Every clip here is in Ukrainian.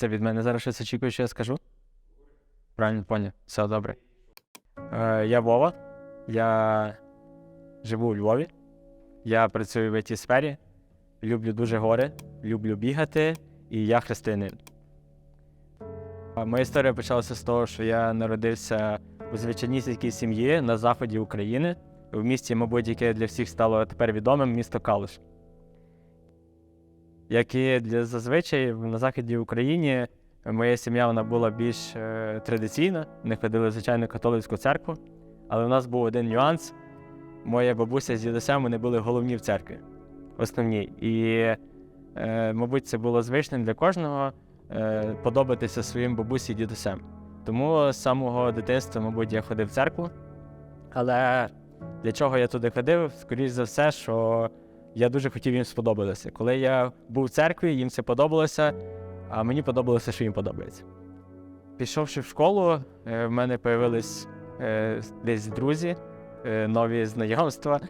Це від мене зараз щось очікує, що я скажу? Правильно поняв. Все добре. Е, я Вова. Я живу у Львові. Я працюю в it сфері. Люблю дуже гори, люблю бігати, і я християнин. Моя історія почалася з того, що я народився у звичайнісінькій сім'ї на заході України, в місті, мабуть, яке для всіх стало тепер відомим, місто Калуш. Як і для зазвичай на заході України, моя сім'я вона була більш е, традиційна, не ходили в звичайну католицьку церкву. Але в нас був один нюанс. Моя бабуся з дідусем вони були головні в церкві, основні. І, е, мабуть, це було звичним для кожного е, подобатися своїм бабусі і дідусем. Тому з самого дитинства, мабуть, я ходив в церкву. Але для чого я туди ходив? Скоріше за все, що я дуже хотів їм сподобатися. Коли я був в церкві, їм це подобалося, а мені подобалося, що їм подобається. Пішовши в школу, е, в мене з'явились е, десь друзі, е, нові знайомства.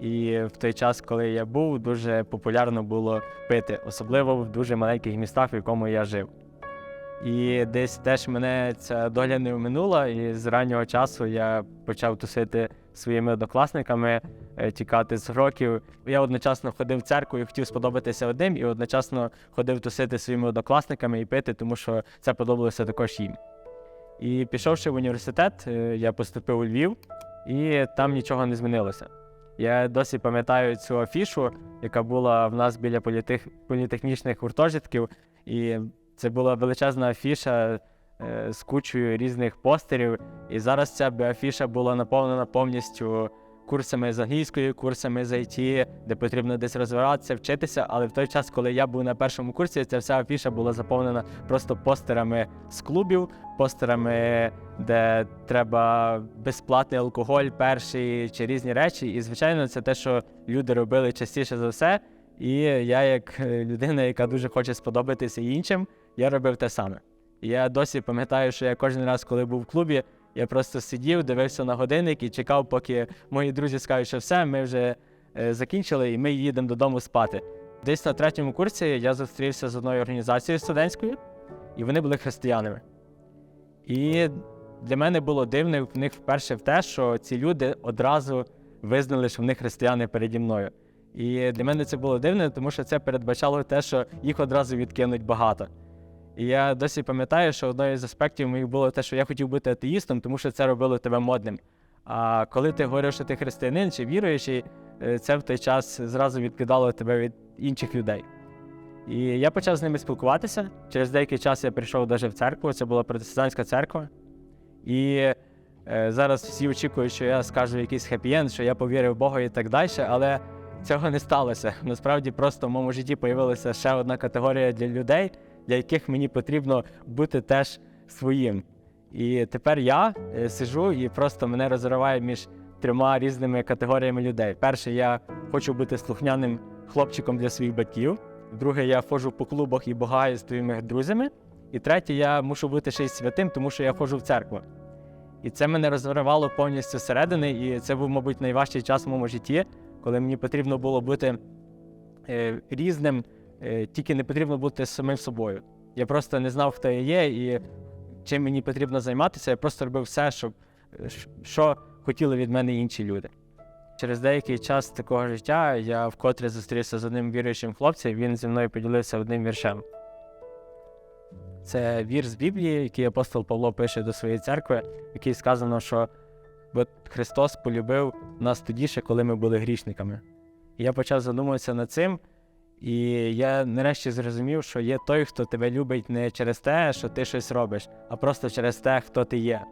І в той час, коли я був, дуже популярно було пити, особливо в дуже маленьких містах, в якому я жив. І десь теж мене ця доля не минула, і з раннього часу я почав тусити своїми однокласниками, е, тікати з років. Я одночасно ходив в церкву і хотів сподобатися одним, і одночасно ходив тусити своїми однокласниками і пити, тому що це подобалося також їм. І пішовши в університет, е, я поступив у Львів, і там нічого не змінилося. Я досі пам'ятаю цю афішу, яка була в нас біля політех... політехнічних гуртожитків, і це була величезна афіша з кучою різних постерів. І зараз ця би афіша була наповнена повністю курсами з англійської, курсами з IT, де потрібно десь розвиватися, вчитися. Але в той час, коли я був на першому курсі, ця вся афіша була заповнена просто постерами з клубів, постерами, де треба безплатний алкоголь, перший чи різні речі. І, звичайно, це те, що люди робили частіше за все. І я, як е, людина, яка дуже хоче сподобатися іншим, я робив те саме. Я досі пам'ятаю, що я кожен раз, коли був в клубі, я просто сидів, дивився на годинник і чекав, поки мої друзі скажуть, що все, ми вже е, закінчили і ми їдемо додому спати. Десь на третьому курсі я зустрівся з одною організацією студентською, і вони були християнами. І для мене було дивно в них вперше в те, що ці люди одразу визнали, що в них християни переді мною. І для мене це було дивно, тому що це передбачало те, що їх одразу відкинуть багато. І я досі пам'ятаю, що одною з аспектів моїх було те, що я хотів бути атеїстом, тому що це робило тебе модним. А коли ти говорив, що ти християнин чи віруючий, е, це в той час зразу відкидало тебе від інших людей. І я почав з ними спілкуватися. Через деякий час я прийшов навіть в церкву, це була протестантська церква. І е, зараз всі очікують, що я скажу якийсь хеппі-енд, що я повірив в Бога і так далі, але цього не сталося. Насправді просто в моєму житті з'явилася ще одна категорія для людей, для яких мені потрібно бути теж своїм. І тепер я е, сижу і просто мене розриває між трьома різними категоріями людей. Перше, я хочу бути слухняним хлопчиком для своїх батьків. Друге, я ходжу по клубах і богаю з твоїми друзями. І третє, я мушу бути ще й святим, тому що я ходжу в церкву. І це мене розривало повністю зсередини, і це був, мабуть, найважчий час в моєму житті, коли мені потрібно було бути е, різним, тільки не потрібно бути самим собою. Я просто не знав, хто я є і чим мені потрібно займатися. Я просто робив все, щоб, е, що хотіли від мене інші люди. Через деякий час такого життя я вкотре зустрівся з одним віруючим хлопцем, він зі мною поділився одним віршем. Це вірш з Біблії, який апостол Павло пише до своєї церкви, в якій сказано, що «Бо Христос полюбив нас тоді ще, коли ми були грішниками. І я почав задумуватися над цим, і я нарешті зрозумів, що є той, хто тебе любить не через те, що ти щось робиш, а просто через те, хто ти є.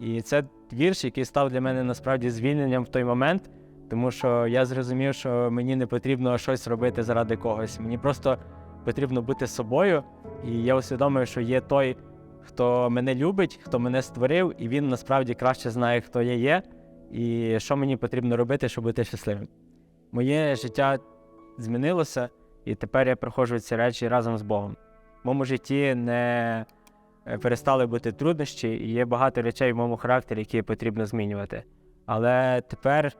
І це вірш, який став для мене насправді звільненням в той момент, тому що я зрозумів, що мені не потрібно щось робити заради когось. Мені просто потрібно бути собою. І я усвідомив, що є той, хто мене любить, хто мене створив, і він насправді краще знає, хто я є, і що мені потрібно робити, щоб бути щасливим. Моє життя змінилося, і тепер я проходжу ці речі разом з Богом. В моєму житті не е, перестали бути труднощі, і є багато речей в моєму характері, які потрібно змінювати. Але тепер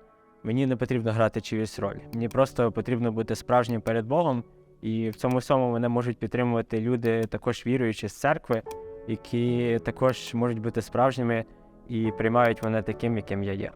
мені не потрібно грати чиюсь роль. Мені просто потрібно бути справжнім перед Богом І в цьому всьому мене можуть підтримувати люди, також віруючі з церкви, які також можуть бути справжніми і приймають мене таким, яким я є.